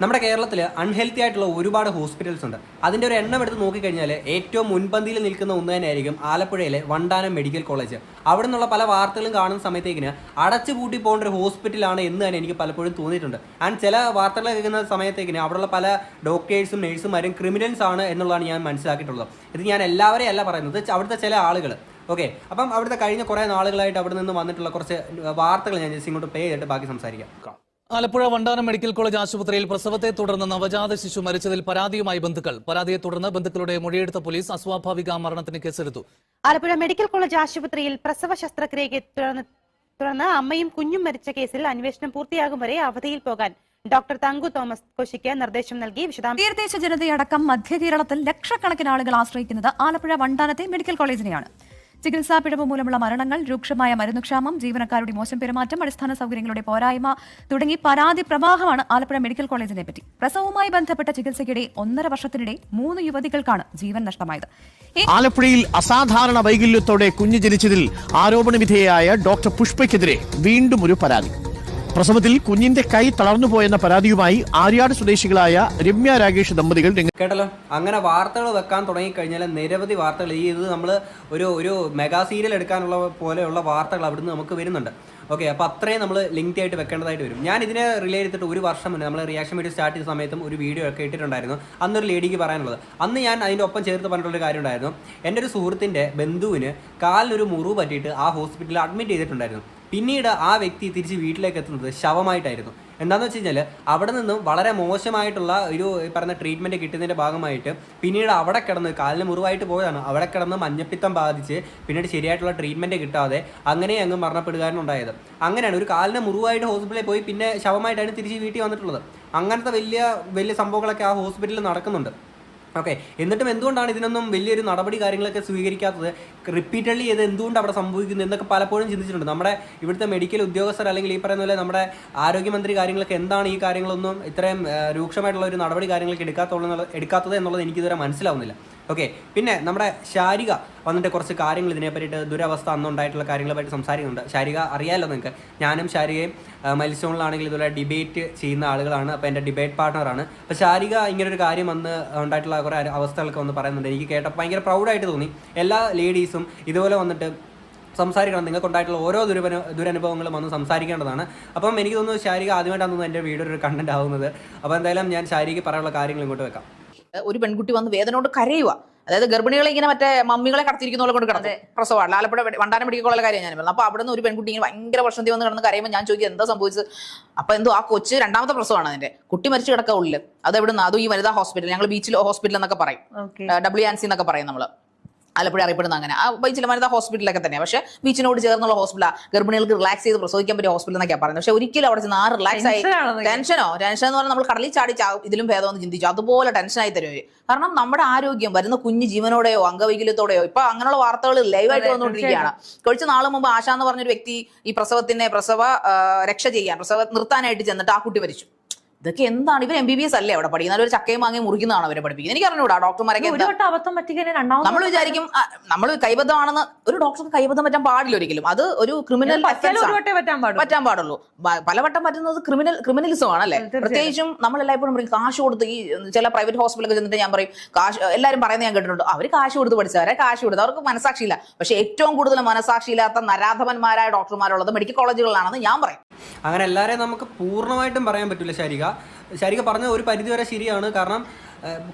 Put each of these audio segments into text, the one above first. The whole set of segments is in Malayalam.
നമ്മുടെ കേരളത്തിൽ അൺഹെൽത്തി ആയിട്ടുള്ള ഒരുപാട് ഹോസ്പിറ്റൽസ് ഉണ്ട്. അതിന്റെ ഒരു എണ്ണം എടുത്ത് നോക്കിക്കഴിഞ്ഞാൽ ഏറ്റവും മുൻപന്തിയിൽ നിൽക്കുന്ന ഒന്ന് തന്നെയായിരിക്കും ആലപ്പുഴയിലെ വണ്ടാനം മെഡിക്കൽ കോളേജ്. അവിടെ നിന്നുള്ള പല വാർത്തകളും കാണുന്ന സമയത്തേക്കിന് അടച്ചു പൂട്ടി പോകേണ്ട ഒരു ഹോസ്പിറ്റലാണ് എന്ന് തന്നെ എനിക്ക് പലപ്പോഴും തോന്നിയിട്ടുണ്ട്. ആൻഡ് ചില വാർത്തകൾ കേൾക്കുന്ന സമയത്തേക്കിന് അവിടെയുള്ള പല ഡോക്ടേഴ്സും നഴ്സുമാരും ക്രിമിനൽസ് ആണ് എന്നുള്ളതാണ് ഞാൻ മനസ്സിലാക്കിയിട്ടുള്ളത്. ഇത് ഞാൻ എല്ലാവരെയും അല്ല പറയുന്നത് അവിടുത്തെ ചില ആളുകൾ ഓക്കെ അപ്പം അവിടുത്തെ കഴിഞ്ഞ കുറേ നാളുകളായിട്ട് അവിടെ നിന്ന് വന്നിട്ടുള്ള കുറച്ച് വാർത്തകൾ ഞാൻ ജസ്റ്റ് ഇങ്ങോട്ട് പേ ചെയ്തിട്ട് ബാക്കി സംസാരിക്കാം. ആലപ്പുഴ വണ്ടാനം മെഡിക്കൽ കോളേജ് ആശുപത്രിയിൽ പ്രസവത്തെ തുടർന്ന് നവജാത ശിശു മരിച്ചതിൽ പരാതിയുമായി ബന്ധുക്കൾ. പരാതിയെ തുടർന്ന് ബന്ധുക്കളുടെ മൊഴിയെടുത്ത പോലീസ് അസ്വാഭാവിക മരണത്തിന് കേസെടുത്തു. ആലപ്പുഴ മെഡിക്കൽ കോളേജ് ആശുപത്രിയിൽ പ്രസവ ശസ്ത്രക്രിയയ്ക്ക് തുടർന്ന് അമ്മയും കുഞ്ഞും മരിച്ച കേസിൽ അന്വേഷണം പൂർത്തിയാകും വരെ അവധിയിൽ പോകാൻ ഡോക്ടർ തങ്കു തോമസ് കോശിക്ക് നിർദ്ദേശം നൽകി. വിശദാംശം തീരദേശ ജനതയടക്കം മധ്യ കേരളത്തിൽ ലക്ഷക്കണക്കിന് ആളുകൾ ആശ്രയിക്കുന്നത് ആലപ്പുഴ വണ്ടാനത്തെ മെഡിക്കൽ കോളേജിനെയാണ്. ചികിത്സാ പിഴവ് മൂലമുള്ള മരണങ്ങൾ രൂക്ഷമായ മരുന്നുക്ഷാമം ജീവനക്കാരുടെ മോശം പെരുമാറ്റം അടിസ്ഥാന സൗകര്യങ്ങളുടെ പോരായ്മ തുടങ്ങി പരാതി പ്രവാഹമാണ് ആലപ്പുഴ മെഡിക്കൽ കോളേജിനെ പറ്റി. പ്രസവവുമായി ബന്ധപ്പെട്ട ചികിത്സയ്ക്കിടെ ഒന്നര വർഷത്തിനിടെ മൂന്ന് യുവതികൾക്കാണ് ജീവൻ നഷ്ടമായത്. ആലപ്പുഴയിൽ അസാധാരണ വൈകല്യത്തോടെ കുഞ്ഞു ജനിച്ചതിൽ ആരോപണ വിധേയയായ ഡോക്ടർ പുഷ്പയ്ക്കെതിരെ വീണ്ടും ഒരു പരാതി. പ്രസവത്തിൽ കുഞ്ഞിന്റെ കൈ തളർന്നു പോയെന്ന പരാതിയുമായി ആര്യാട് സ്വദേശികളായ രമ്യ രാകേഷ് ദമ്പതികൾ കേട്ടല്ലോ? അങ്ങനെ വാർത്തകൾ വെക്കാൻ തുടങ്ങിക്കഴിഞ്ഞാൽ നിരവധി വാർത്തകൾ ഈ ഇത് നമ്മൾ ഒരു ഒരു മെഗാ സീരിയൽ എടുക്കാനുള്ള പോലെയുള്ള വാർത്തകൾ അവിടുന്ന് നമുക്ക് വരുന്നുണ്ട്. ഓക്കെ അപ്പോൾ അത്രയും നമ്മൾ ലിങ്ക് ആയിട്ട് വെക്കേണ്ടതായിട്ട് വരും. ഞാൻ ഇതിനെ റിലേ ചെയ്തിട്ട് ഒരു വർഷം മുന്നേ നമ്മൾ റിയാക്ഷൻ വീഡിയോ സ്റ്റാർട്ട് ചെയ്ത സമയത്തും ഒരു വീഡിയോ ഒക്കെ ഇട്ടിട്ടുണ്ടായിരുന്നു. ഒരു ലേഡിക്ക് പറയാനുള്ളത്. അന്ന് ഞാൻ അതിന്റെ ഒപ്പം ചേർത്ത് പറഞ്ഞിട്ടുള്ള കാര്യം ഉണ്ടായിരുന്നു എന്റെ ഒരു സുഹൃത്തിന്റെ ബന്ധുവിന് കാലിനൊരു മുറിവ് പറ്റിയിട്ട് ആ ഹോസ്പിറ്റലിൽ അഡ്മിറ്റ് ചെയ്തിട്ടുണ്ടായിരുന്നു. പിന്നീട് ആ വ്യക്തി തിരിച്ച് വീട്ടിലേക്ക് എത്തുന്നത് ശവമായിട്ടായിരുന്നു. എന്താണെന്ന് വെച്ച് കഴിഞ്ഞാൽ അവിടെ നിന്നും വളരെ മോശമായിട്ടുള്ള ഒരു പറഞ്ഞ ട്രീറ്റ്മെന്റ് കിട്ടുന്നതിന്റെ ഭാഗമായിട്ട് പിന്നീട് അവിടെ കിടന്ന് കാലിന് മുറിവായിട്ട് പോയതാണ്. അവിടെ കിടന്ന് മഞ്ഞപ്പിത്തം ബാധിച്ച് പിന്നീട് ശരിയായിട്ടുള്ള ട്രീറ്റ്മെന്റ് കിട്ടാതെ അങ്ങനെ അങ്ങ് മരണപ്പെടുകാരനുണ്ടായത്. അങ്ങനെയാണ് ഒരു കാലിന് മുറിവായിട്ട് ഹോസ്പിറ്റലിൽ പോയി പിന്നെ ശവമായിട്ടാണ് തിരിച്ച് വീട്ടിൽ വന്നിട്ടുള്ളത്. അങ്ങനത്തെ വലിയ വലിയ സംഭവങ്ങളൊക്കെ ആ ഹോസ്പിറ്റലിൽ നടക്കുന്നുണ്ട്. ഓക്കെ എന്നിട്ടും എന്തുകൊണ്ടാണ് ഇതിനൊന്നും വലിയൊരു നടപടി കാര്യങ്ങളൊക്കെ സ്വീകരിക്കാത്തത്? റിപ്പീറ്റഡ്ലി ഇത് എന്തുകൊണ്ട് അവിടെ സംഭവിക്കുന്നു എന്നൊക്കെ പലപ്പോഴും ചിന്തിച്ചിട്ടുണ്ട്. നമ്മുടെ ഇവിടുത്തെ മെഡിക്കൽ ഉദ്യോഗസ്ഥർ അല്ലെങ്കിൽ ഈ പറയുന്ന പോലെ നമ്മുടെ ആരോഗ്യമന്ത്രി കാര്യങ്ങളൊക്കെ എന്താണ് ഈ കാര്യങ്ങളൊന്നും ഇത്രയും രൂക്ഷമായിട്ടുള്ള ഒരു നടപടി കാര്യങ്ങളൊക്കെ എടുക്കാത്തുള്ള എടുക്കാത്തത് എന്നുള്ളത് എനിക്കിതുവരെ മനസ്സിലാവുന്നില്ല. ഓക്കെ പിന്നെ നമ്മുടെ ശാരിക വന്നിട്ട് കുറച്ച് കാര്യങ്ങൾ ഇതിനെ പറ്റിയിട്ട് ദുരവസ്ഥ അന്നുണ്ടായിട്ടുള്ള കാര്യങ്ങളെ പറ്റി സംസാരിക്കുന്നുണ്ട്. ശാരിക അറിയാമല്ലോ നിങ്ങൾക്ക്? ഞാനും ശാരികയും മത്സ്യങ്ങളിലാണെങ്കിൽ ഇതുപോലെ ഡിബേറ്റ് ചെയ്യുന്ന ആളുകളാണ്. അപ്പോൾ എന്റെ ഡിബേറ്റ് പാർട്ണറാണ് അപ്പോൾ ശാരിക ഇങ്ങനെ ഒരു കാര്യം വന്ന് ഉണ്ടായിട്ടുള്ള കുറേ അവസ്ഥകളൊക്കെ വന്ന് പറയുന്നുണ്ട്. എനിക്ക് കേട്ടപ്പോൾ ഭയങ്കര പ്രൗഡായിട്ട് തോന്നി. എല്ലാ ലേഡീസും ഇതുപോലെ വന്നിട്ട് സംസാരിക്കണം. നിങ്ങൾക്ക് ഉണ്ടായിട്ടുള്ള ഓരോ ദുരപന ദുരനുഭവങ്ങളും വന്ന് സംസാരിക്കേണ്ടതാണ്. അപ്പം എനിക്ക് തോന്നുന്നു ശാരിക ആദ്യമായിട്ടാണ് തോന്നുന്നു എന്റെ വീഡിയോ ഒരു ആവുന്നത്. അപ്പോൾ എന്തായാലും ഞാൻ ശാരിക്ക് പറയാനുള്ള കാര്യങ്ങൾ ഇങ്ങോട്ട് വെക്കാം. ഒരു പെൺകുട്ടി വന്ന് കൊണ്ട് കരയുക അതായത് ഗർഭിണികളെ ഇങ്ങനെ മറ്റേ മമ്മികളെ കടത്തിരിക്കുന്ന കൊണ്ട് കിടന്നു പ്രസവമാണ്. ആലപ്പുഴ വണ്ടാനം മെഡിക്കൽ കോളേജ് കാര്യം ഞാൻ പറഞ്ഞു അപ്പൊ അവിടെ നിന്ന് ഒരു പെൺകുട്ടി ഇങ്ങനെ ഭയങ്കര പ്രശ്നത്തിൽ വന്ന് കിടന്ന് കരയുമ്പോൾ ഞാൻ ചോദിക്കും എന്താ സംഭവിച്ചത്? അപ്പൊ എന്തോ ആ കൊച്ച് രണ്ടാമത്തെ പ്രസവമാണ് അതിന്റെ. കുട്ടി മരിച്ചു കിടക്കുക ഉള്ളിൽ അത് എവിടെ നിന്ന് അതും ഈ വനിതാ ഹോസ്പിറ്റൽ ഞങ്ങൾ ബീച്ചിൽ ഹോസ്പിറ്റൽ എന്നൊക്കെ പറയും. ഡബ്ല്യു ആൻസി എന്നൊക്കെ പറയും നമ്മൾ. ആലപ്പുഴ അറിയപ്പെടുന്ന അങ്ങനെ. ആ ബീച്ചിലെ വനിതാ ഹോസ്പിറ്റലൊക്കെ തന്നെ പക്ഷേ ബീച്ചിനോട് ചേർന്നുള്ള ഹോസ്പിറ്റലാണ് ഗർഭിണികൾക്ക് റിലാക്സ് ചെയ്ത് പ്രസവിക്കാൻ പറ്റിയ ഹോസ്പിറ്റൽ എന്നൊക്കെയാണ് പറയുന്നത്. പക്ഷേ ഒരിക്കലും അവിടെ ചെന്ന് ആ റിലാക്സ് ആയി ടെൻഷനോ ടെൻഷൻ എന്ന് പറഞ്ഞാൽ നമ്മൾ കടലിൽ ചാടി ഇതിലും ഭേദമെന്ന് ചിന്തിച്ചു. അതുപോലെ ടെൻഷനായി തരും അവർ കാരണം നമ്മുടെ ആരോഗ്യം വരുന്ന കുഞ്ഞ് ജീവനോടെയോ അംഗവൈകല്യത്തോടെയോ ഇപ്പൊ അങ്ങനെയുള്ള വാർത്തകൾ ലൈവായിട്ട് വന്നുകൊണ്ടിരിക്കുകയാണ്. കുറച്ച് നാൾ മുമ്പ് ആശ എന്ന് പറഞ്ഞൊരു വ്യക്തി ഈ പ്രസവത്തിന്റെ പ്രസവ രക്ഷ ചെയ്യാൻ പ്രസവ നിർത്താനായിട്ട് ചെന്നിട്ട് ആ കുട്ടി മരിച്ചു. ഇതൊക്കെ എന്താണ്? ഇവർ എം ബി ബി എസ് അല്ലേ അവിടെ പഠിക്കുന്നത്? ഒരു ചക്കയും വാങ്ങി മുറിക്കുന്നതാണ് അവരെ പഠിപ്പിക്കുന്നത്? എനിക്ക് അറിഞ്ഞൂടാ ഡോക്ടർമാരൊക്കെ നമ്മൾ വിചാരിക്കും നമ്മൾ കൈബദ്ധമാണെന്ന് ഒരു ഡോക്ടർക്ക് കൈബദ്ധം പറ്റാൻ പാടില്ല ഒരിക്കലും. അത് ഒരു ക്രിമിനൽ പറ്റാൻ പാടുള്ളൂ. പറ്റാൻ പാടുള്ളൂ. ബ- പലവട്ടം പറ്റുന്നത് ക്രിമിനൽ ക്രിമിനലിസം ആണല്ലേ. പ്രത്യേകിച്ചും നമ്മൾ എല്ലായ്പ്പോഴും പറയും കാശ് കൊടുത്ത് ഈ ചില പ്രൈവറ്റ് ഹോസ്പിറ്റലൊക്കെ ചെന്നിട്ട് ഞാൻ പറയും കാശ് എല്ലാവരും പറയുന്നത് ഞാൻ കേട്ടിട്ടുണ്ട്. അവർ കാശ് കൊടുത്ത് പഠിച്ചവരെ കാശ് കൊടുത്ത് അവർക്ക് മനസാക്ഷിയില്ല പക്ഷെ ഏറ്റവും കൂടുതൽ മനസാക്ഷിയില്ലാത്ത നരാധമന്മാരായ ഡോക്ടർമാരുള്ളത് മെഡിക്കൽ കോളേജുകളിലാണെന്ന് ഞാൻ പറയും. അങ്ങനെ എല്ലാവരെയും നമുക്ക് പൂർണമായിട്ടും പറയാൻ പറ്റില്ല ശാരിക. ശാരിക പറഞ്ഞ ഒരു പരിധിവരെ ശരിയാണ്. കാരണം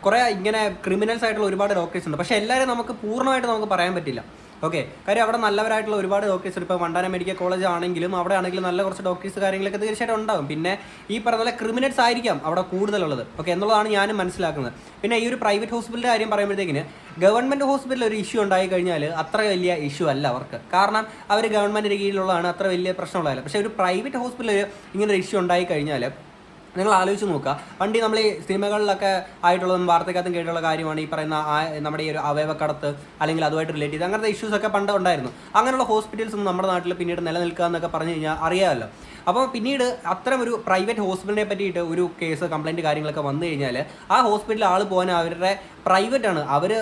കുറെ ഇങ്ങനെ ക്രിമിനൽസ് ആയിട്ടുള്ള ഒരുപാട് ഡോക്ടേഴ്സ് ഉണ്ട്. പക്ഷെ എല്ലാവരും നമുക്ക് പൂർണമായിട്ട് നമുക്ക് പറയാൻ പറ്റില്ല. ഓക്കെ? കാര്യം അവിടെ നല്ലവരായിട്ടുള്ള ഒരുപാട് ഡോക്ടേഴ്സ് ഇപ്പോൾ വണ്ടാന മെഡിക്കൽ കോളേജ് ആണെങ്കിലും അവിടെ ആണെങ്കിലും നല്ല കുറച്ച് ഡോക്ടേഴ്സ് കാര്യങ്ങളൊക്കെ തീർച്ചയായിട്ടും ഉണ്ടാകും പിന്നെ ഈ പറഞ്ഞ ക്രിമിനൽസ് ആയിരിക്കാം അവിടെ കൂടുതലുള്ളത്. ഓക്കെ? എന്നുള്ളതാണ് ഞാനും മനസ്സിലാക്കുന്നത്. പിന്നെ ഈ ഒരു പ്രൈവറ്റ് ഹോസ്പിറ്റലിന്റെ കാര്യം പറയുമ്പോഴത്തേക്കിന് ഗവൺമെന്റ് ഹോസ്പിറ്റലിൽ ഒരു ഇഷ്യൂ ഉണ്ടായി കഴിഞ്ഞാൽ അത്ര വലിയ ഇഷ്യൂ അല്ല അവർക്ക്. കാരണം അവർ ഗവൺമെന്റിന്റെ കീഴിലുള്ളതാണ്. അത്ര വലിയ പ്രശ്നമുള്ളതല്ല. പക്ഷേ ഒരു പ്രൈവറ്റ് ഹോസ്പിറ്റലിൽ ഇങ്ങനെ ഒരു ഇഷ്യൂ ഉണ്ടായി കഴിഞ്ഞാൽ നിങ്ങൾ ആലോചിച്ച് നോക്കുക. പണ്ട് നമ്മൾ ഈ സിനിമകളിലൊക്കെ ആയിട്ടുള്ളതും വാർത്തക്കകത്തും കേട്ടുള്ള കാര്യമാണ് ഈ പറയുന്ന നമ്മുടെ ഈ ഒരു അവയവക്കടത്ത് അല്ലെങ്കിൽ അതുമായിട്ട് റിലേറ്റ് ചെയ്ത് അങ്ങനത്തെ ഇഷ്യൂസ് ഒക്കെ പണ്ട് ഉണ്ടായിരുന്നു. അങ്ങനെയുള്ള ഹോസ്പിറ്റൽസ് ഒന്നും നമ്മുടെ നാട്ടിൽ പിന്നീട് നിലനിൽക്കുക എന്നൊക്കെ പറഞ്ഞു കഴിഞ്ഞാൽ അറിയാമല്ലോ. അപ്പോൾ പിന്നീട് അത്തരം ഒരു പ്രൈവറ്റ് ഹോസ്പിറ്റലിനെ പറ്റിയിട്ട് ഒരു കേസ് കംപ്ലൈന്റ് കാര്യങ്ങളൊക്കെ വന്നു കഴിഞ്ഞാൽ ആ ഹോസ്പിറ്റലിൽ ആൾ പോകാൻ അവരുടെ പ്രൈവറ്റ് ആണ്. അവർ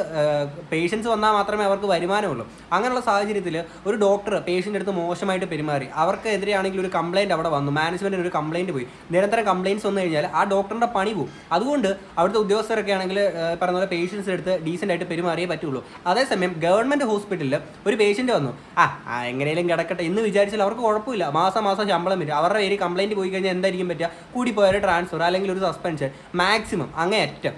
പേഷ്യൻസ് വന്നാൽ മാത്രമേ അവർക്ക് വരുമാനമുള്ളൂ. അങ്ങനെയുള്ള സാഹചര്യത്തിൽ ഒരു ഡോക്ടർ പേഷ്യന്റെ അടുത്ത് മോശമായിട്ട് പെരുമാറി. അവർക്ക് എതിരെയാണെങ്കിൽ ഒരു കംപ്ലൈന്റ് അവിടെ വന്നു. മാനേജ്മെന്റിന് ഒരു കംപ്ലൈന്റ് പോയി. നിരന്തരം കംപ്ലൈന്റ്സ് കംപ്ലയിന്റ്സ് വന്നു കഴിഞ്ഞാൽ ആ ഡോക്ടറിന്റെ പണി പോകും അതുകൊണ്ട് അവിടുത്തെ ഉദ്യോഗസ്ഥരൊക്കെ ആണെങ്കിൽ പറഞ്ഞ പോലെ പേഷ്യൻസ് എടുത്ത് ഡീസന്റ് ആയിട്ട് പെരുമാറിയേ പറ്റുള്ളൂ. അതേസമയം ഗവൺമെന്റ് ഹോസ്പിറ്റലിൽ ഒരു പേഷ്യന്റ് വന്നു. ആ എങ്ങനെയും കിടക്കട്ടെ എന്ന് വിചാരിച്ചാൽ അവർക്ക് കുഴപ്പമില്ല. മാസം മാസം ശമ്പളം വരും. അവരുടെ പേര് കംപ്ലയിന്റ് പോയി കഴിഞ്ഞാൽ എന്തായിരിക്കും പറ്റുക? കൂടി പോയൊരു ട്രാൻസ്ഫർ അല്ലെങ്കിൽ ഒരു സസ്പെൻഷൻ മാക്സിമം അങ്ങേയറ്റം.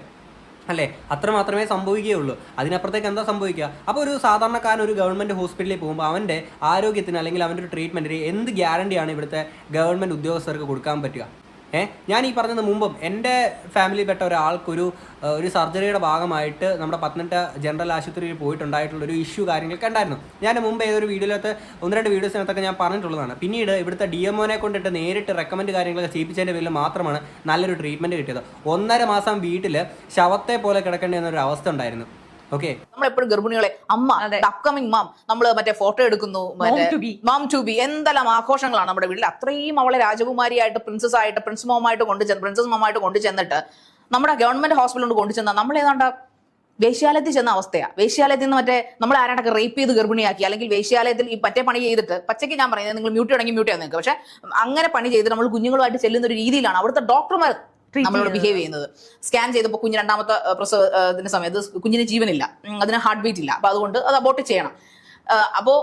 അല്ലേ? അത്ര മാത്രമേ സംഭവിക്കുകയുള്ളൂ. അതിനപ്പുറത്തേക്ക് എന്താ സംഭവിക്കുക? അപ്പോൾ ഒരു സാധാരണക്കാരൻ ഒരു ഗവൺമെന്റ് ഹോസ്പിറ്റലിൽ പോകുമ്പോൾ അവന്റെ ആരോഗ്യത്തിന് അല്ലെങ്കിൽ അവന്റെ ഒരു ട്രീറ്റ്മെന്റിന് എന്ത് ഗ്യാരണ്ടിയാണ് ഇവിടുത്തെ ഗവൺമെന്റ് ഉദ്യോഗസ്ഥർക്ക് കൊടുക്കാൻ പറ്റുക? ഏ ഞാൻ ഈ പറഞ്ഞത് മുമ്പും എന്റെ ഫാമിലിയിൽപ്പെട്ട ഒരാൾക്കൊരു ഏഹ്, ഒരു സർജറിയുടെ ഭാഗമായിട്ട് നമ്മുടെ പത്തനംതിട്ട ജനറൽ ആശുപത്രിയിൽ പോയിട്ടുണ്ടായിട്ടുള്ള ഒരു ഇഷ്യൂ കാര്യങ്ങളൊക്കെ ഉണ്ടായിരുന്നു ഞാൻ മുമ്പ് ഏതൊരു വീഡിയോയിലകത്ത് ഒന്ന് രണ്ട് വീഡിയോസിനകത്തൊക്കെ ഞാൻ പറഞ്ഞിട്ടുള്ളതാണ്. പിന്നീട് ഇവിടുത്തെ ഡി എംഒനെ കൊണ്ടിട്ട് നേരിട്ട് റെക്കമെൻഡ് കാര്യങ്ങളൊക്കെ ചെയ്യിപ്പിച്ചതിന്റെ പേരിൽ മാത്രമാണ് നല്ലൊരു ട്രീറ്റ്മെന്റ് കിട്ടിയത്. ഒന്നര മാസം വീട്ടിൽ ശവത്തെ പോലെ കിടക്കേണ്ടി എന്നൊരു അവസ്ഥ ഉണ്ടായിരുന്നു. ഓക്കെ നമ്മളെപ്പോഴും ഗർഭിണികളെ അമ്മ അപ്കമിങ് മാം നമ്മൾ മറ്റേ ഫോട്ടോ എടുക്കുന്നു to മാം ടു ബി എന്തെല്ലാം ആഘോഷങ്ങളാണ് നമ്മുടെ വീട്ടിൽ അത്രയും അവളെ രാജകുമാരിയായിട്ട് പ്രിൻസസ് ആയിട്ട് പ്രിൻസ് മോമായിട്ട് കൊണ്ടു ചെന്ന് പ്രിൻസസ് മോമായിട്ട് കൊണ്ടു ചെന്നിട്ട് നമ്മുടെ ഗവൺമെന്റ് ഹോസ്പിറ്റലിൽ കൊണ്ട് കൊണ്ടു ചെന്നാൽ നമ്മൾ ഏതാണ്ട്? വേശ്യാലയത്തിൽ ചെന്ന അവസ്ഥയാ. വേശ്യാലയത്തിൽ നിന്ന് മറ്റേ നമ്മൾ ആരാണ്ടൊക്കെ റേപ്പ് ചെയ്ത് ഗർഭിണിയാക്കി അല്ലെങ്കിൽ വേശ്യാലയത്തിൽ ഈ മറ്റേ പണി ചെയ്തിട്ട് പച്ചയ്ക്ക് ഞാൻ പറയുന്നത് നിങ്ങൾ മ്യൂട്ട് ആണെങ്കിൽ മ്യൂട്ട് ചെയ്യാൻ നിങ്ങൾക്ക് പക്ഷെ അങ്ങനെ പണി ചെയ്തിട്ട് നമ്മൾ കുഞ്ഞുങ്ങളുമായിട്ട് ചെല്ലുന്ന ഒരു രീതിയിലാണ് അവിടുത്തെ ഡോക്ടർമാർ നമ്മളോട് ബിഹേവ് ചെയ്യുന്നത്. സ്കാൻ ചെയ്തപ്പോൾ കുഞ്ഞ് രണ്ടാമത്തെ അഹ് പ്രസവ അഹ് ഇതിന്റെ സമയത്ത് കുഞ്ഞിന് ജീവനില്ല. അതിന് ഹാർട്ട് ബീറ്റ് ഇല്ല. അപ്പൊ അതുകൊണ്ട് അത് അബോട്ട് ചെയ്യണം. അപ്പോൾ അപ്പോ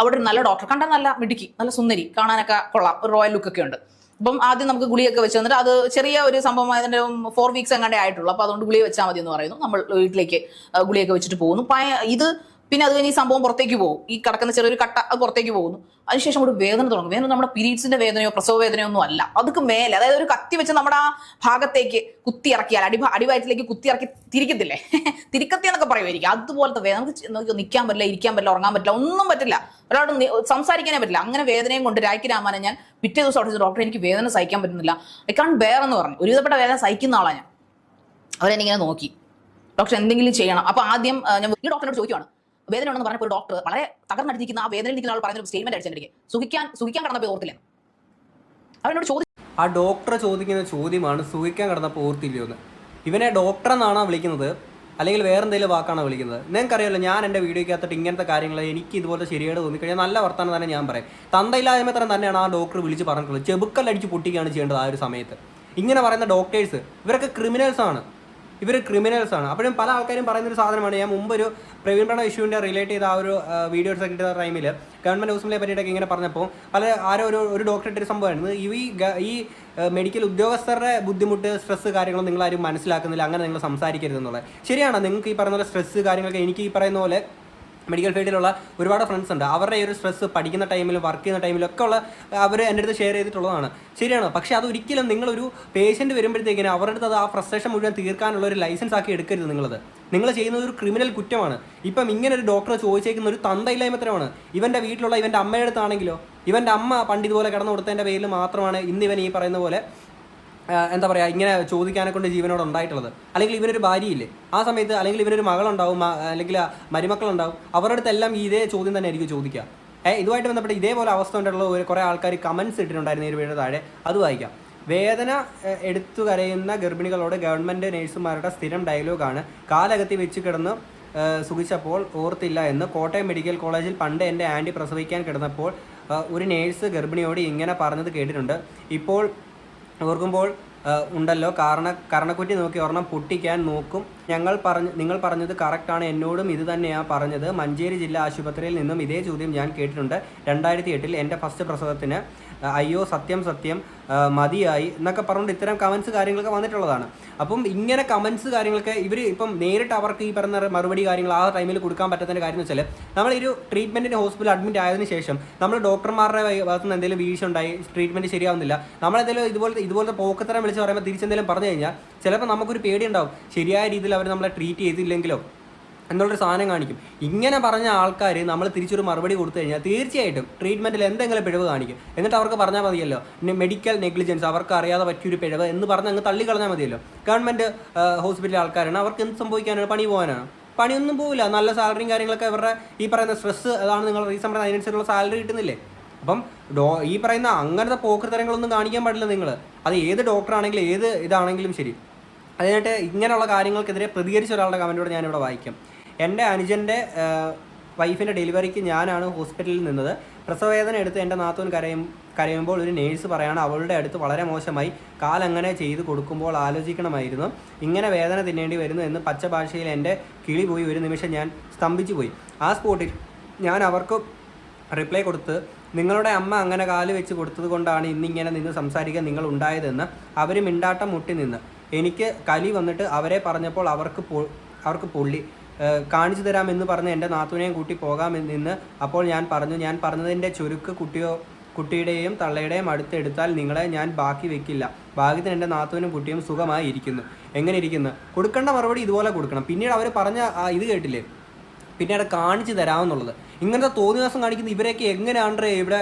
അവിടെ ഒരു നല്ല ഡോക്ടർ കണ്ടാൽ നല്ല മിടുക്കി നല്ല സുന്ദരി കാണാനൊക്കെ കൊള്ളാം. ഒരു റോയൽ ലുക്കൊക്കെ ഉണ്ട്. അപ്പം ആദ്യം നമുക്ക് ഗുളിയൊക്കെ വെച്ച് തന്നിട്ട് അത് ചെറിയ ഒരു സംഭവം അതിന്റെ ഫോർ വീക്സ് എങ്ങാണ്ടേ ആയിട്ടുള്ളൂ. അപ്പൊ അതുകൊണ്ട് ഗുളിയെ വെച്ചാൽ മതി എന്ന് പറയുന്നു. നമ്മൾ വീട്ടിലേക്ക് ഗുളിയൊക്കെ വെച്ചിട്ട് പോകുന്നു. ഇത് പിന്നെ അത് കഴിഞ്ഞ് ഈ സംഭവം പുറത്തേക്ക് പോകും. ഈ കിടക്കുന്ന ചെറിയൊരു കട്ട അത് പുറത്തേക്ക് പോകുന്നു. അതിനുശേഷം ഒരു വേദന തുടങ്ങും. വേദന നമ്മുടെ പിരീഡ്സിന്റെ വേദനയോ പ്രസവ വേദനയോ ഒന്നും അല്ല. അതൊക്കെ മേലെ അതായത് ഒരു കത്തി വെച്ച് നമ്മുടെ ആ ഭാഗത്തേക്ക് കുത്തി ഇറക്കിയാൽ അടി അടിവയറ്റിലേക്ക് കുത്തി ഇറക്കി തിരിക്കത്തില്ലേ? തിരിക്കത്തി എന്നൊക്കെ പറയുമായിരിക്കും. അതുപോലത്തെ വേദന നമുക്ക് നിൽക്കാൻ പറ്റില്ല ഇരിക്കാൻ പറ്റില്ല ഉറങ്ങാൻ പറ്റില്ല ഒന്നും പറ്റില്ല. ഒരാളോട് സംസാരിക്കാനേ പറ്റില്ല. അങ്ങനെ വേദനയും കൊണ്ട് രാഖി രാമാനെ ഞാൻ പിറ്റേ ദിവസം അവിടെ ഡോക്ടർ എനിക്ക് വേദന സഹിക്കാൻ പറ്റുന്നില്ല. ഐ കാൺ ബെയർ എന്ന് പറഞ്ഞു. ഒരുവിധപ്പെട്ട വേദന സഹിക്കുന്ന ആളാണ് ഞാൻ. അവരെന്നിങ്ങനെ നോക്കി. ഡോക്ടർ എന്തെങ്കിലും ചെയ്യണം. അപ്പൊ ആദ്യം ഞാൻ ഈ ഡോക്ടറിനോട് ചോദിക്കുവാണ്. വേദന ഉണ്ടെന്ന് പറഞ്ഞപ്പോൾ ഒരു ഡോക്ടർ വളരെ തകർന്നടിച്ചിരിക്കുന്ന ആ വേദനയിൽ നിൽക്കുന്ന ആൾ പറഞ്ഞൊരു സ്റ്റേറ്റ്മെന്റ് അടിച്ചെനിക്ക് സുഖിക്കാൻ സുഖിക്കാൻ കടന്നപ്പോൾ ഓർത്തില്ല? അവനോട് ചോദിച്ചു ആ ഡോക്ടറെ ചോദിക്കുന്ന ചോദ്യമാണ് സുഖിക്കാൻ കടന്നപ്പോൾ ഓർത്തില്ലയോ എന്ന് ഇവനെ ഡോക്ടർ എന്നാണോ വിളിക്കുന്നത്? അല്ലെങ്കിൽ വേറെ എന്തെങ്കിലും വാക്കാണോ വിളിക്കുന്നത്? നിങ്ങൾക്കറിയാലോ ഞാൻ എന്റെ വീഡിയോക്കകത്തിട്ട് ഇങ്ങനത്തെ കാര്യങ്ങൾ എനിക്ക് ഇതുപോലെ ശരിയായിട്ട് തോന്നിക്കഴിഞ്ഞാൽ നല്ല വർത്തമാനം തന്നെ ഞാൻ പറയും. തന്തയില്ലായ്മ തരം തന്നെയാണ് ആ ഡോക്ടർ വിളിച്ച് പറഞ്ഞിട്ടുള്ളത്. ചെബുക്കല്ലടിച്ച് പൊട്ടിക്കുകയാണ് ചെയ്യേണ്ടത് ആ ഒരു സമയത്ത്. ഇങ്ങനെ പറയുന്ന ഡോക്ടേഴ്സ് ഇവരൊക്കെ ക്രിമിനൽസാണ് ഇവർ ക്രിമിനൽസ് ആണ്. അപ്പോഴും പല ആൾക്കാരും പറയുന്ന ഒരു സാധനമാണ് ഞാൻ മുമ്പ് ഒരു പ്രവീൺ പ്രണ ഇഷ്യൂവിന്റെ റിലേറ്റ് ചെയ്ത ആ ഒരു വീഡിയോസ് ഒക്കെ ഇട്ട ടൈമിൽ ഗവൺമെന്റ് ഹോസ്പിറ്റലിനെ പറ്റിയിട്ടൊക്കെ ഇങ്ങനെ പറഞ്ഞപ്പോൾ പല ആരോ ഒരു ഒരു ഡോക്ടർ ഇട്ടൊരു സംഭവമായിരുന്നു. ഈ ഈ മെഡിക്കൽ ഉദ്യോഗസ്ഥരുടെ ബുദ്ധിമുട്ട് സ്ട്രെസ് കാര്യങ്ങളും നിങ്ങൾ ആരും മനസ്സിലാക്കുന്നില്ല അങ്ങനെ നിങ്ങൾ സംസാരിക്കരുതെന്നുള്ളത്. ശരിയാണ്? നിങ്ങൾക്ക് ഈ പറയുന്ന പോലെ സ്ട്രെസ് കാര്യങ്ങളൊക്കെ എനിക്ക് ഈ പറയുന്ന പോലെ മെഡിക്കൽ ഫീൽഡിലുള്ള ഒരുപാട് ഫ്രണ്ട്സ് ഉണ്ട്. അവരുടെ ഈ ഒരു സ്ട്രെസ് പഠിക്കുന്ന ടൈമിൽ വർക്ക് ചെയ്യുന്ന ടൈമിലും ഒക്കെ ഉള്ള അവർ എന്റെ അടുത്ത് ഷെയർ ചെയ്തിട്ടുള്ളതാണ്. ശരിയാണ്. പക്ഷേ അത് ഒരിക്കലും നിങ്ങളൊരു പേഷ്യന്റ് വരുമ്പോഴത്തേക്കിനും അവരുടെ അടുത്ത് അത് ആ ഫ്രസ്ട്രേഷൻ മുഴുവൻ തീർക്കാനുള്ള ഒരു ലൈസൻസ് ആക്കി എടുക്കരുത് നിങ്ങളത്. നിങ്ങൾ ചെയ്യുന്നത് ഒരു ക്രിമിനൽ കുറ്റമാണ്. ഇപ്പം ഇങ്ങനെ ഒരു ഡോക്ടറെ ചോദിച്ചേക്കുന്ന ഒരു തന്തയില്ലായ്മത്തരമാണ് ഇവന്റെ വീട്ടിലുള്ള ഇവന്റെ അമ്മയുടെ അടുത്താണെങ്കിലോ ഇവന്റെ അമ്മ പണ്ട് ഇതുപോലെ കടന്നു കൊടുത്തതിന്റെ പേരിൽ മാത്രമാണ് ഇന്ന് ഇവൻ ഈ പറയുന്ന പോലെ എന്താ പറയുക ഇങ്ങനെ ചോദിക്കാനെ കൊണ്ട് ജീവനോട് ഉണ്ടായിട്ടുള്ളത്. അല്ലെങ്കിൽ ഇവനൊരു ഭാര്യയില്ലേ? ആ സമയത്ത് അല്ലെങ്കിൽ ഇവനൊരു മകളുണ്ടാവും അല്ലെങ്കിൽ മരുമക്കളുണ്ടാവും അവരുടെ അടുത്തെല്ലാം ഇതേ ചോദ്യം തന്നെ ആയിരിക്കും ചോദിക്കുക. ഏ ഇതുമായിട്ട് ബന്ധപ്പെട്ട് ഇതേപോലെ അവസ്ഥ കൊണ്ടുള്ള ഒരു കുറേ ആൾക്കാർ കമൻസ് ഇട്ടിട്ടുണ്ടായിരുന്നു ഈ വീട് താഴെ. അത് വായിക്കാം. വേദന എടുത്തു കരയുന്ന ഗർഭിണികളോട് ഗവൺമെന്റ് നേഴ്സുമാരുടെ സ്ഥിരം ഡയലോഗാണ് കാലകത്തി വെച്ച് കിടന്ന് സുഖിച്ചപ്പോൾ ഓർത്തില്ല എന്ന് കോട്ടയം മെഡിക്കൽ കോളേജിൽ പണ്ട് എന്റെ ആന്റി പ്രസവിക്കാൻ കിടന്നപ്പോൾ ഒരു നേഴ്സ് ഗർഭിണിയോട് ഇങ്ങനെ പറഞ്ഞത് കേട്ടിട്ടുണ്ട്. ഇപ്പോൾ ഓർക്കുമ്പോൾ ഉണ്ടല്ലോ. കാരണ കരണക്കുറ്റി നോക്കി ഒരെണ്ണം പൊട്ടിക്കാൻ നോക്കും. ഞങ്ങൾ പറഞ്ഞ് നിങ്ങൾ പറഞ്ഞത് കറക്റ്റാണ് എന്നോടും ഇത് തന്നെയാണ് പറഞ്ഞത്. മഞ്ചേരി ജില്ലാ ആശുപത്രിയിൽ നിന്നും ഇതേ ചോദ്യം ഞാൻ കേട്ടിട്ടുണ്ട്. രണ്ടായിരത്തി എട്ടിൽ എന്റെ ഫസ്റ്റ് പ്രസവത്തിന് അയ്യോ സത്യം സത്യം മതിയായി എന്നൊക്കെ പറഞ്ഞുകൊണ്ട് ഇത്തരം കമൻസ് കാര്യങ്ങളൊക്കെ വന്നിട്ടുള്ളതാണ്. അപ്പം ഇങ്ങനെ കമൻസ് കാര്യങ്ങളൊക്കെ ഇവർ ഇപ്പം നേരിട്ട് അവർക്ക് ഈ പറഞ്ഞ മറുപടി കാര്യങ്ങൾ ആ ടൈമിൽ കൊടുക്കാൻ പറ്റാത്തതിന്റെ കാര്യം എന്ന് വെച്ചാൽ ഒരു ട്രീറ്റ്മെന്റിന് ഹോസ്പിറ്റൽ അഡ്മിറ്റ് ആയതിനു ശേഷം നമ്മൾ ഡോക്ടർമാരുടെ ഭാഗത്തുനിന്ന് എന്തെങ്കിലും വീഴ്ച ഉണ്ടായി ട്രീറ്റ്മെന്റ് ശരിയാവുന്നില്ല. നമ്മളെന്തെങ്കിലും ഇതുപോലത്തെ ഇതുപോലത്തെ പോക്കത്തരം വിളിച്ച് പറയുമ്പോൾ തിരിച്ചെന്തെങ്കിലും പറഞ്ഞു കഴിഞ്ഞാൽ ചിലപ്പോൾ നമുക്കൊരു പേടി ഉണ്ടാവും ശരിയായ രീതിയിൽ അവർ നമ്മളെ ട്രീറ്റ് ചെയ്തില്ലെങ്കിലോ എന്നുള്ളൊരു സാധനം കാണിക്കും. ഇങ്ങനെ പറഞ്ഞ ആൾക്കാർ നമ്മൾ തിരിച്ചൊരു മറുപടി കൊടുത്തു കഴിഞ്ഞാൽ തീർച്ചയായിട്ടും ട്രീറ്റ്മെന്റിൽ എന്തെങ്കിലും പിഴവ് കാണിക്കും. എന്നിട്ട് അവർക്ക് പറഞ്ഞാൽ മതിയല്ലോ. മെഡിക്കൽ നെഗ്ലിജൻസ് അവർക്ക് അറിയാതെ പറ്റിയൊരു പിഴവ് എന്ന് പറഞ്ഞ് അങ്ങ് തള്ളി കളഞ്ഞാൽ മതിയല്ലോ. ഗവൺമെന്റ് ഹോസ്പിറ്റലിലെ ആൾക്കാരാണ്. അവർക്ക് എന്ത് സംഭവിക്കാനാണ്? പണി പോകാനാണ് പണിയൊന്നും പോവില്ല. നല്ല സാലറിയും കാര്യങ്ങളൊക്കെ അവരുടെ ഈ പറയുന്ന സ്ട്രെസ് അതാണ് നിങ്ങൾ റീസൺ പറയുന്നത് അതിനനുസരിച്ചുള്ള സാലറി കിട്ടുന്നില്ലേ? അപ്പം ഡോ ഈ പറയുന്ന അങ്ങനത്തെ പോക്കൃതരങ്ങളൊന്നും കാണിക്കാൻ പാടില്ല നിങ്ങൾ അത് ഏത് ഡോക്ടറാണെങ്കിലും ഏത് ഇതാണെങ്കിലും ശരി. അതിനായിട്ട് ഇങ്ങനെയുള്ള കാര്യങ്ങൾക്കെതിരെ പ്രതികരിച്ച ഒരാളുടെ കമന്റോട് ഞാനിവിടെ വായിക്കാം. എന്റെ അനുജന്റെ വൈഫിന്റെ ഡെലിവറിക്ക് ഞാനാണ് ഹോസ്പിറ്റലിൽ നിന്നത്. പ്രസവവേദന എടുത്ത് എന്റെ നാത്തൂൻ കരയും കരയുമ്പോൾ ഒരു നേഴ്സ് പറയാണ് അവളുടെ അടുത്ത് വളരെ മോശമായി. കാലങ്ങനെ ചെയ്ത് കൊടുക്കുമ്പോൾ ആലോചിക്കണമായിരുന്നു. ഇങ്ങനെ വേദന തിന്നേണ്ടി വരുന്നു എന്ന് പച്ച ഭാഷയിൽ എന്റെ കിളി പോയി ഒരു നിമിഷം ഞാൻ സ്തംഭിച്ചു പോയി ആ സ്പോട്ടിൽ ഞാൻ അവർക്ക് റിപ്ലൈ കൊടുത്ത് നിങ്ങളുടെ അമ്മ അങ്ങനെ കാൽ വെച്ച് കൊടുത്തത് കൊണ്ടാണ് ഇന്നിങ്ങനെ നിന്ന് സംസാരിക്കാൻ നിങ്ങൾ ഉണ്ടായതെന്ന് അവർ മിണ്ടാട്ടം മുട്ടി നിന്ന്. എനിക്ക് കലി വന്നിട്ട് അവരെ പറഞ്ഞപ്പോൾ അവർക്ക് അവർക്ക് പൊള്ളി. കാണിച്ചു തരാമെന്ന് പറഞ്ഞ് എന്റെ നാത്തുവിനെയും കൂട്ടി പോകാമെന്ന് അപ്പോൾ ഞാൻ പറഞ്ഞു. ഞാൻ പറഞ്ഞതിന്റെ ചുരുക്ക് കുട്ടിയോ കുട്ടിയുടെയും തള്ളയുടെയും അടുത്തെടുത്താൽ നിങ്ങളെ ഞാൻ ബാക്കി വെക്കില്ല. ഭാഗ്യത്തിന് എന്റെ നാത്തൂനും കുട്ടിയും സുഖമായി ഇരിക്കുന്നു എങ്ങനെ ഇരിക്കുന്നു? കൊടുക്കേണ്ട മറുപടി ഇതുപോലെ കൊടുക്കണം. പിന്നീട് അവർ പറഞ്ഞ ഇത് കേട്ടില്ലേ? പിന്നീട് കാണിച്ചു തരാമെന്നുള്ളത്. ഇങ്ങനത്തെ തോന്നിവാസം കാണിക്കുന്ന ഇവരെയൊക്കെ എങ്ങനെയാണ് ഇവിടെ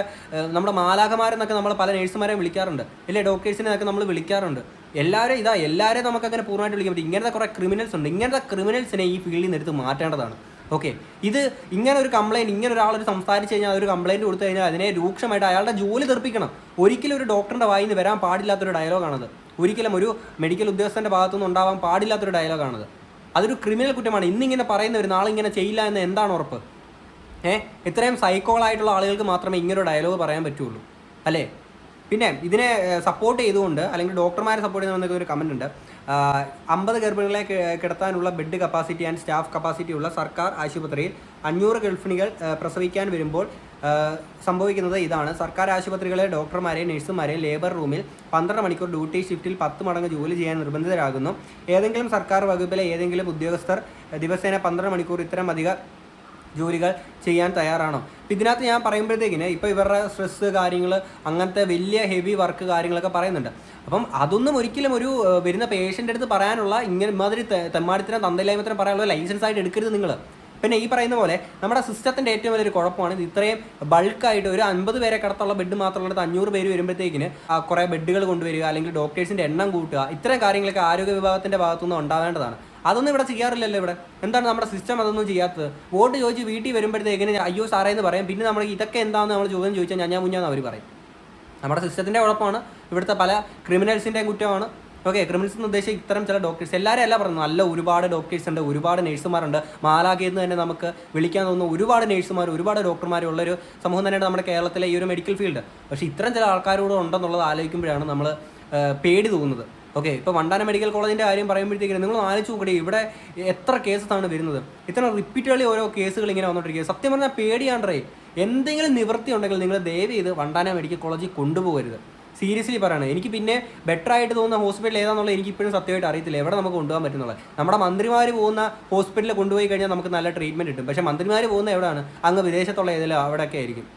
നമ്മുടെ മാലാഖമാരെന്നൊക്കെ നമ്മൾ പല നേഴ്സുമാരെ വിളിക്കാറുണ്ട്. ഇല്ലേ ഡോക്ടേഴ്സിനെയൊക്കെ നമ്മൾ വിളിക്കാറുണ്ട്. എല്ലാവരും ഇതാ എല്ലാവരെയും നമുക്ക് അങ്ങനെ പൂർണമായിട്ട് വിളിക്കാൻ പറ്റും. ഇങ്ങനത്തെ കുറേ ക്രിമിനൽസ് ഉണ്ട്. ഇങ്ങനത്തെ ക്രിമിനൽസിനെ ഈ ഫീൽഡിൽ നിന്ന് എടുത്ത് മാറ്റേണ്ടതാണ്. ഓക്കെ. ഇത് ഇങ്ങനെ ഒരു കംപ്ലൈന്റ് ഇങ്ങനെ ഒരാളൊരു സംസാരിച്ച് കഴിഞ്ഞാൽ ഒരു കംപ്ലൈന്റ് കൊടുത്തു കഴിഞ്ഞാൽ അതിനെ രൂക്ഷമായിട്ട് അയാളുടെ ജോലി തെറിപ്പിക്കണം. ഒരിക്കലും ഒരു ഡോക്ടറിന്റെ വായിൽ നിന്ന് വരാൻ പാടില്ലാത്തൊരു ഡയലോഗാണത് ഒരിക്കലും ഒരു മെഡിക്കൽ ഉദ്യോഗസ്ഥന്റെ ഭാഗത്തുനിന്ന് ഉണ്ടാവാൻ പാടില്ലാത്തൊരു ഡയലോഗാണത് അതൊരു ക്രിമിനൽ കുറ്റമാണ്. ഇന്നിങ്ങനെ പറയുന്നവർ നാളെ ഇങ്ങനെ ചെയ്യില്ല എന്ന് എന്താണ് ഉറപ്പ്? ഏ? ഇത്രയും സൈക്കോളായിട്ടുള്ള ആളുകൾക്ക് മാത്രമേ ഇങ്ങനെ ഡയലോഗ് പറയാൻ പറ്റുള്ളൂ. അല്ലേ? പിന്നെ ഇതിനെ സപ്പോർട്ട് ചെയ്തുകൊണ്ട് അല്ലെങ്കിൽ ഡോക്ടർമാരെ സപ്പോർട്ട് വന്നിരിക്കുന്ന ഒരു കമന്റ് ഉണ്ട്. അമ്പത് ഗർഭിണികളെ കിടത്താനുള്ള bed capacity and staff capacity ഉള്ള സർക്കാർ ആശുപത്രിയിൽ അഞ്ഞൂറ് ഗർഭിണികൾ പ്രസവിക്കാൻ വരുമ്പോൾ സംഭവിക്കുന്നത് ഇതാണ്. സർക്കാർ ആശുപത്രികളെ ഡോക്ടർമാരെ നഴ്സുമാരെ ലേബർ റൂമിൽ പന്ത്രണ്ട് മണിക്കൂർ ഡ്യൂട്ടി ഷിഫ്റ്റിൽ പത്ത് മടങ്ങ് ജോലി ചെയ്യാൻ നിർബന്ധിതരാകുന്നു. ഏതെങ്കിലും സർക്കാർ വകുപ്പിലെ ഏതെങ്കിലും ഉദ്യോഗസ്ഥർ ദിവസേന പന്ത്രണ്ട് മണിക്കൂർ ഇത്തരം അധിക ജോലികൾ ചെയ്യാൻ തയ്യാറാണോ? ഇപ്പം ഇതിനകത്ത് ഞാൻ പറയുമ്പോഴത്തേക്കിന് ഇപ്പോൾ ഇവരുടെ സ്ട്രെസ്സ് കാര്യങ്ങൾ അങ്ങനത്തെ വലിയ ഹെവി വർക്ക് കാര്യങ്ങളൊക്കെ പറയുന്നുണ്ട്. അപ്പം അതൊന്നും ഒരിക്കലും ഒരു വരുന്ന പേഷ്യന്റെ അടുത്ത് പറയാനുള്ള ഇങ്ങനെ ഇമാതിരി തെ- തെമ്മാടിത്തരം തന്തയില്ലായ്മത്തിനും പറയാനുള്ള ലൈസൻസ് ആയിട്ട് എടുക്കരുത് നിങ്ങൾ പിന്നെ ഈ പറയുന്ന പോലെ നമ്മുടെ സിസ്റ്റത്തിന്റെ ഏറ്റവും വലിയൊരു കുഴപ്പമാണ് ഇത് ഇത്രയും ബൾക്കായിട്ട് ഒരു അൻപത് പേരെ കിടത്തുള്ള ബെഡ് മാത്രമുള്ളത് അഞ്ഞൂറ് പേര് വരുമ്പോഴത്തേക്കിന് കുറേ ബെഡുകൾ കൊണ്ടുവരിക അല്ലെങ്കിൽ ഡോക്ടേഴ്സിന്റെ എണ്ണം കൂട്ടുക ഇത്തരം കാര്യങ്ങളൊക്കെ ആരോഗ്യ വിഭാഗത്തിന്റെ ഭാഗത്തുനിന്ന് ഉണ്ടാവേണ്ടതാണ്. അതൊന്നും ഇവിടെ ചെയ്യാറില്ലല്ലോ ഇവിടെ. എന്താണ് നമ്മുടെ സിസ്റ്റം അതൊന്നും ചെയ്യാത്തത്? വോട്ട് ചോദിച്ച് വീട്ടിൽ വരുമ്പോഴത്തേക്കിന് അയ്യോ സാറേ എന്ന് പറയും. പിന്നെ നമ്മൾ ഇതൊക്കെ എന്താണെന്ന് നമ്മൾ ചോദ്യം ചോദിച്ചാൽ ഞാൻ ഞാൻ അവർ പറയും. നമ്മുടെ സിസ്റ്റത്തിന്റെ കുഴപ്പമാണ്. ഇവിടുത്തെ പല ക്രിമിനൽസിന്റെയും കുറ്റമാണ്. ഓക്കെ ക്രിമിനൽസ് എന്ന് ഉദ്ദേശിച്ച ഇത്തരം ചില ഡോക്ടേഴ്സ് എല്ലാവരും അല്ല പറഞ്ഞു നല്ല ഒരുപാട് ഡോക്ടേഴ്സ് ഉണ്ട് ഒരുപാട് നഴ്സുമാരുണ്ട് മാലാഖയിൽ നിന്ന് തന്നെ നമുക്ക് വിളിക്കാൻ തോന്നുന്ന ഒരുപാട് നഴ്സുമാർ ഒരുപാട് ഡോക്ടർമാരും ഉള്ളൊരു സമൂഹം തന്നെയാണ് നമ്മുടെ കേരളത്തിലെ ഈ ഒരു മെഡിക്കൽ ഫീൽഡ് പക്ഷേ ഇത്തരം ചില ആൾക്കാരോട് ഉണ്ടെന്നുള്ളത് ആലോചിക്കുമ്പോഴാണ് നമ്മൾ പേടി തോന്നുന്നത്. ഓക്കെ ഇപ്പോൾ വണ്ടാന മെഡിക്കൽ കോളേജിന്റെ കാര്യം പറയുമ്പോഴത്തേക്കും നിങ്ങൾ ആലോചിച്ച് നോക്കട്ടെ ഇവിടെ എത്ര കേസസ് ആണ് വരുന്നത്? ഇത്ര റിപ്പീറ്റഡ്ലി ഓരോ കേസുകൾ ഇങ്ങനെ വന്നുകൊണ്ടിരിക്കുക സത്യം പറഞ്ഞാൽ പേടിയാണ്ടേ എന്തെങ്കിലും നിവൃത്തി ഉണ്ടെങ്കിൽ നിങ്ങൾ ദയവ് ചെയ്ത് വണ്ടാന മെഡിക്കൽ കോളേജിൽ കൊണ്ടുപോകരുത്. സീരിയസ്ലി പറയണം. എനിക്ക് പിന്നെ ബെറ്റർ ആയിട്ട് തോന്നുന്ന ഹോസ്പിറ്റൽ ഏതാണെന്നുള്ളത് എനിക്ക് ഇപ്പോഴും സത്യമായിട്ട് അറിയത്തില്ല. എവിടെ നമുക്ക് കൊണ്ടുപോകാൻ പറ്റുന്നുള്ളത്? നമ്മുടെ മന്ത്രിമാർ പോകുന്ന ഹോസ്പിറ്റലിൽ കൊണ്ടുപോയി കഴിഞ്ഞാൽ നമുക്ക് നല്ല ട്രീറ്റ്മെന്റ് കിട്ടും. പക്ഷേ മന്ത്രിമാർ പോകുന്ന എവിടെയാണ്? അങ്ങ് വിദേശത്തുള്ള ഏതെങ്കിലും അവിടെയൊക്കെ ആയിരിക്കും.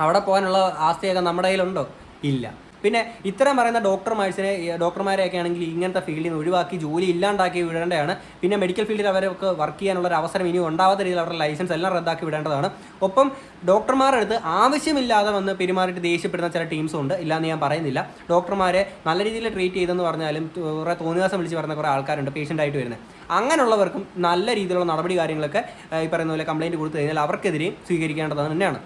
അവിടെ പോകാനുള്ള ആസ്തിയൊക്കെ നമ്മുടെ കയ്യിലുണ്ടോ? ഇല്ല. പിന്നെ ഇത്തരം പറയുന്ന ഡോക്ടർമാർസിനെ ഡോക്ടർമാരെയൊക്കെ ആണെങ്കിൽ ഇങ്ങനത്തെ ഫീൽഡിൽ നിന്ന് ഒഴിവാക്കി ജോലി ഇല്ലാണ്ടാക്കി വിടേണ്ടതാണ്. പിന്നെ മെഡിക്കൽ ഫീൽഡിൽ അവർക്ക് വർക്ക് ചെയ്യാനുള്ള ഒരു അവസരം ഇനി ഉണ്ടാവാത്ത രീതിയിൽ അവരുടെ ലൈസൻസ് എല്ലാം റദ്ദാക്കി വിടേണ്ടതാണ്. ഒപ്പം ഡോക്ടർമാരുടെ അടുത്ത് ആവശ്യമില്ലാതെ വന്ന് പെരുമാറിയിട്ട് ദേഷ്യപ്പെടുന്ന ചില ടീംസും ഉണ്ട്. ഇല്ലാന്ന് ഞാൻ പറയുന്നില്ല. ഡോക്ടർമാരെ നല്ല രീതിയിൽ ട്രീറ്റ് ചെയ്തെന്ന് പറഞ്ഞാലും കുറേ തോന്നിവാസം വിളിച്ച് പറയുന്ന കുറേ ആൾക്കാരുണ്ട് പേഷ്യന്റ് ആയിട്ട് വരുന്നത്. അങ്ങനെയുള്ളവർക്കും നല്ല രീതിയിലുള്ള നടപടി കാര്യങ്ങളൊക്കെ ഈ പറയുന്ന പോലെ കംപ്ലയിന്റ് കൊടുത്തു കഴിഞ്ഞാൽ അവർക്കെതിരെയും സ്വീകരിക്കേണ്ടതാണ് തന്നെയാണ്.